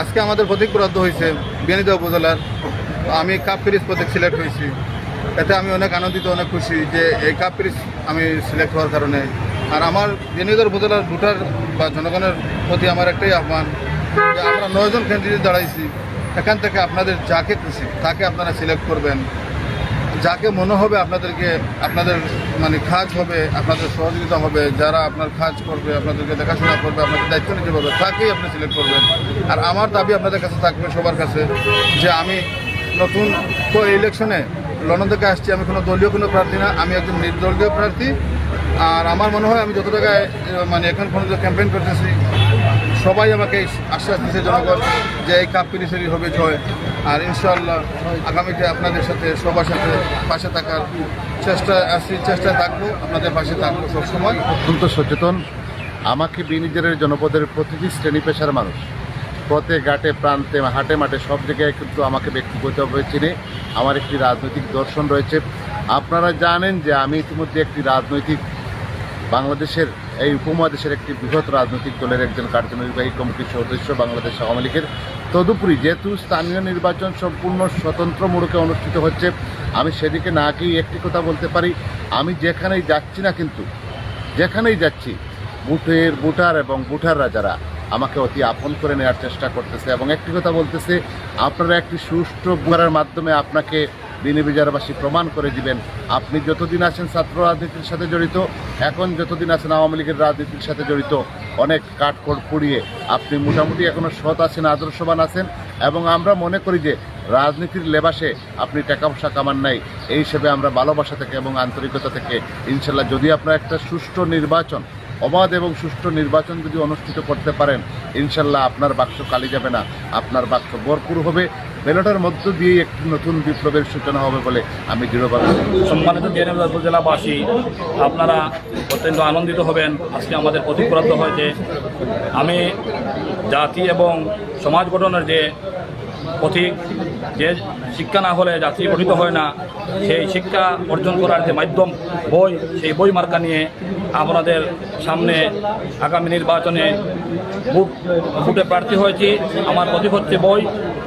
আজকে আমাদের প্রতীক বরাদ্দ হয়েছে বিয়ানীদা উপজেলার। আমি কাপ পিরিজ প্রতীক সিলেক্ট হয়েছি। এতে আমি অনেক আনন্দিত, অনেক খুশি যে এই কাপ পিরিজ আমি সিলেক্ট হওয়ার কারণে। আর আমার বিয়ানীদা উপজেলার ভোটার বা জনগণের প্রতি আমার একটাই আহ্বান যে আমরা নয়জন ক্যান্ডিডেট দাঁড়াইছি, এখান থেকে আপনাদের যাকে খুশি, তাকে আপনারা সিলেক্ট করবেন। যাকে মনে হবে আপনাদেরকে, আপনাদের মানে কাজ হবে, আপনাদের সহযোগিতা হবে, যারা আপনার কাজ করবে, আপনাদেরকে দেখাশোনা করবে, আপনাদের দায়িত্ব নিতে পারবে, তাকেই আপনি সিলেক্ট করবেন। আর আমার দাবি আপনাদের কাছে থাকবে, সবার কাছে, যে আমি নতুন ইলেকশনে লন্ডন থেকে আসছি, আমি কোনো দলীয় কোনো প্রার্থী না, আমি একজন নির্দলীয় প্রার্থী। আর আমার মনে হয় আমি যত জায়গায় মানে এখন পর্যন্ত ক্যাম্পেইন করতেছি সবাই আমাকে আশ্বাস দিচ্ছে জনগণ যে এই কাপ পিরিসেরই হবে জয়। আর ইনশাআল্লাহ আগামীতে আপনাদের সাথে সবার সাথে পাশে থাকার চেষ্টা আসছি চেষ্টা থাকব, আপনাদের পাশে থাকব সবসময়। অত্যন্ত সচেতন, আমাকে বিনিজের জনপদের প্রতিটি শ্রেণি পেশার মানুষ। পথে, ঘাটে, প্রান্তে, হাটে, মাঠে সব জায়গায় কিন্তু আমাকে ব্যক্তিগতভাবে চিনে। আমার একটি রাজনৈতিক দর্শন রয়েছে। আপনারা জানেন যে আমি ইতিমধ্যে একটি রাজনৈতিক বাংলাদেশের এই উপমহাদেশের একটি বৃহৎ রাজনৈতিক দলের একজন কার্যনির্বাহী কমিটির সদস্য বাংলাদেশ আওয়ামী লীগের তদুপরি যেহেতু স্থানীয় নির্বাচন সম্পূর্ণ স্বতন্ত্র মোড়কে অনুষ্ঠিত হচ্ছে, আমি সেদিকে না গিয়ে একটি কথা বলতে পারি। আমি যেখানেই যাচ্ছি না কিন্তু, যেখানেই যাচ্ছি, বুথের বুটার এবং বুটাররা যারা আমাকে অতি আপন করে নেওয়ার চেষ্টা করতেছে এবং একটি কথা বলতেছে, আপনারা একটি সুষ্ঠু করার মাধ্যমে আপনাকে বিনিবিজারবাসী প্রমাণ করে দিবেন। আপনি যতদিন আছেন ছাত্র রাজনীতির সাথে জড়িত, এখন যতদিন আছেন আওয়ামী লীগের রাজনীতির সাথে জড়িত, অনেক কাঠখড় পুড়িয়ে আপনি মোটামুটি এখনও সৎ আছেন, আদর্শবান আছেন এবং আমরা মনে করি যে রাজনীতির লেবাসে আপনি টাকা পয়সা কামান নাই। এই হিসেবে আমরা ভালোবাসা থেকে এবং আন্তরিকতা থেকে ইনশাল্লাহ যদি আপনার একটা সুষ্ঠু নির্বাচন, অবাধ এবং সুষ্ঠু নির্বাচন যদি অনুষ্ঠিত করতে পারেন, ইনশাল্লাহ আপনার বাক্স কালি যাবে না, আপনার বাক্স ভরপুর হবে। ব্যালটের মধ্য দিয়ে একটি নতুন বিপ্লবের সূচনা হবে বলে আমি দৃঢ়ভাবে সম্মানিত বিয়ানীবাজার জেলাবাসী আপনারা অত্যন্ত আনন্দিত হবেন। আজকে আমাদের প্রতিপ্রাপ্ত হয়েছে। আমি জাতি এবং সমাজ গঠনের যে পথিক যে শিক্ষা না হলে জাতি গঠিত হয় না, সেই শিক্ষা অর্জন করার যে মাধ্যম বই, সেই বই মার্কা নিয়ে আপনাদের সামনে আগামী নির্বাচনে ভোট ভোটে প্রার্থী হয়েছি। আমার প্রতীক হচ্ছে বই।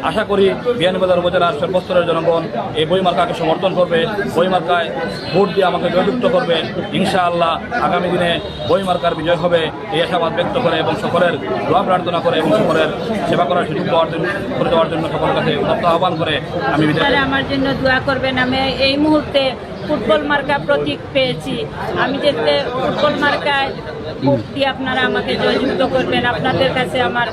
আশা করি বিয়ানীবাজার উপজেলার সর্বস্তরের জনগণ এই বই মার্কাকে সমর্থন করবে। বই মার্কায় ভোট দিয়ে আমাকে জয়যুক্ত করবে। ইনশাআল্লাহ আগামী দিনে বই মার্কার বিজয় হবে এই আশাবাদ ব্যক্ত করে এবং সকলের দোয়া প্রার্থনা করে এবং সকলের সেবা করার সুযোগ পাওয়ার জন্য করে দেওয়ার জন্য সকলের কাছে উদাত্ত আহ্বান করে আমি আমার জন্য দোয়া করবেন। আমি এই মুহূর্তে ফুটবল মার্কা প্রতীক পেয়েছি। আমি যেতে ফুটবল মার্কায় দিয়ে আপনারা আমাকে জয়যুক্ত করবেন। আপনাদের কাছে আমার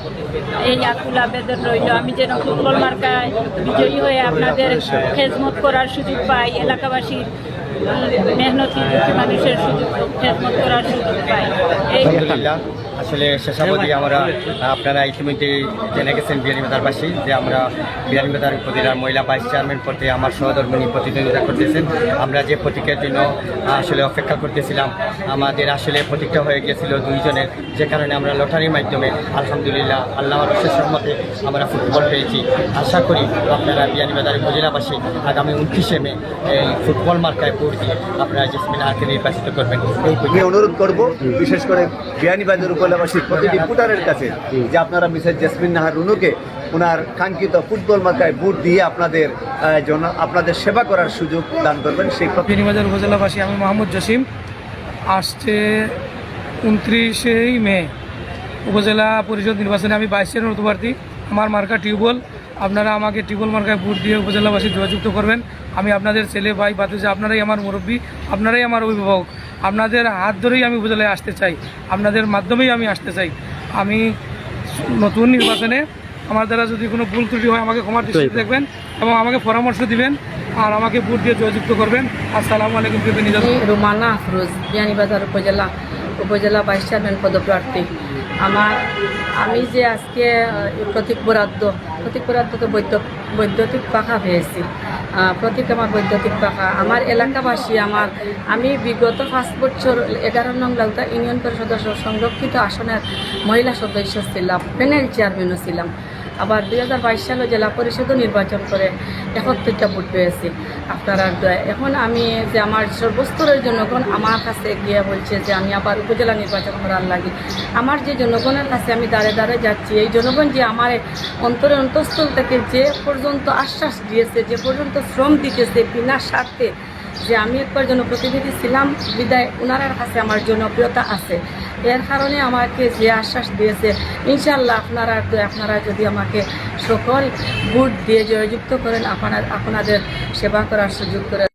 এই আকুল আবেদন রইল। আমি যেন ফুটবল মার্কায় বিজয়ী হয়ে আপনাদের খেজমত করার সুযোগ পাই, এলাকাবাসীর মেহনতি মানুষের সুযোগ, খেজমত করার সুযোগ পাই। এই আসলে শেষাবধি আমরা, আপনারা ইতিমধ্যে জেনে গেছেন বিয়ানীবাজারবাসী যে আমরা বিয়ানীবাজার উপজেলার মহিলা ভাইস চেয়ারম্যান পদে আমার সহধর্মিনী প্রতিদ্বন্দ্বিতা করতেছেন। আমরা যে প্রতীকের জন্য আসলে অপেক্ষা করতেছিলাম, আমাদের আসলে প্রতীকটা হয়ে গিয়েছিল দুইজনের। যে কারণে আমরা লটারির মাধ্যমে, আলহামদুলিল্লাহ, আল্লাহ বিশেষ মতে আমরা ফুটবল পেয়েছি আশা করি আপনারা বিয়ানীবাজার উপজেলাবাসী আগামী উনত্রিশে মে এই ফুটবল মার্কায় ভোট দিয়ে আপনারা জেসমিন আরকে নির্বাচিত করবেন। অনুরোধ করব, বিশেষ করে বিয়ানীবাজার উপজেলাবাসীর প্রতিটি ভোটারের কাছে, যে আপনারা মিসেস জেসমিন নাহার রুনুকে ওনার কাঙ্ক্ষিত ফুটবল মার্কায় ভোট দিয়ে আপনাদের জন্য আপনাদের সেবা করার সুযোগ দান করবেন। সেই বিনিবাজার উপজেলাবাসী, আমি মোহাম্মদ জসিম। আসছে উনত্রিশেই মে। উপজেলা পরিষদ নির্বাচনে আমি বাইশ জন প্রার্থী আমার মার্কা টিউবওয়েল। আপনারা আমাকে টিউবওয়েল মার্কায় ভোট দিয়ে উপজেলাবাসী যোগাযুক্ত করবেন। আমি আপনাদের ছেলে, ভাই বাতুজা আপনারাই আমার মুরব্বী, আপনারাই আমার অভিভাবক। আপনাদের হাত ধরেই আমি উপজেলায় আসতে চাই। আপনাদের মাধ্যমেই আমি আসতে চাই। আমি নতুন নির্বাচনে আমার দ্বারা যদি কোনো ভুল ত্রুটি হয় আমাকে ক্ষমার দৃষ্টিতে দেখবেন এবং আমাকে পরামর্শ দিবেন আর আমাকে ভোট দিয়ে জয়যুক্ত করবেন। আসসালামু আলাইকুম রুমানা আফরোজ বিয়ানীবাজার উপজেলা উপজেলা ভাইস চেয়ারম্যান পদপ্রার্থী। আমার আমি যে আজকে প্রতীক বরাদ্দ প্রতীক বরাদ্দ তো বৈদ্য বৈদ্যুতিক পাখা পেয়েছি প্রতীক আমার বৈদ্যুতিক পাখা। আমার এলাকাবাসী আমার আমি বিগত পাঁচ বছর এগারো নং লাউতা ইউনিয়ন পরিষদের সংরক্ষিত আসনের মহিলা সদস্য ছিলাম প্যানেল চেয়ারম্যানও ছিলাম। আবার দুই হাজার বাইশ সালে জেলা পরিষদও নির্বাচন করে একত্রিশটা ভোট পেয়েছি। আপনারা এখন আমি যে আমার সর্বস্তরের জনগণ আমার কাছে গিয়ে বলছে যে আমি আবার উপজেলা নির্বাচন করার লাগি। আমার যে জনগণের কাছে আমি দাঁড়ে দাঁড়ে যাচ্ছি, এই জনগণ যে আমার অন্তরে অন্তঃস্থল থেকে যে পর্যন্ত আশ্বাস দিয়েছে, যে পর্যন্ত শ্রম দিতেছে বিনা স্বার্থে, যে আমি একবার জনপ্রতিনিধি ছিলাম, বিদায় ওনার কাছে আমার জনপ্রিয়তা আছে। এর কারণে আমাকে যে আশ্বাস দিয়েছে ইনশাল্লাহ আপনারা আপনারা যদি আমাকে সকল ভোট দিয়ে জয়যুক্ত করেন, আপনার, আপনাদের সেবা করার সুযোগ করে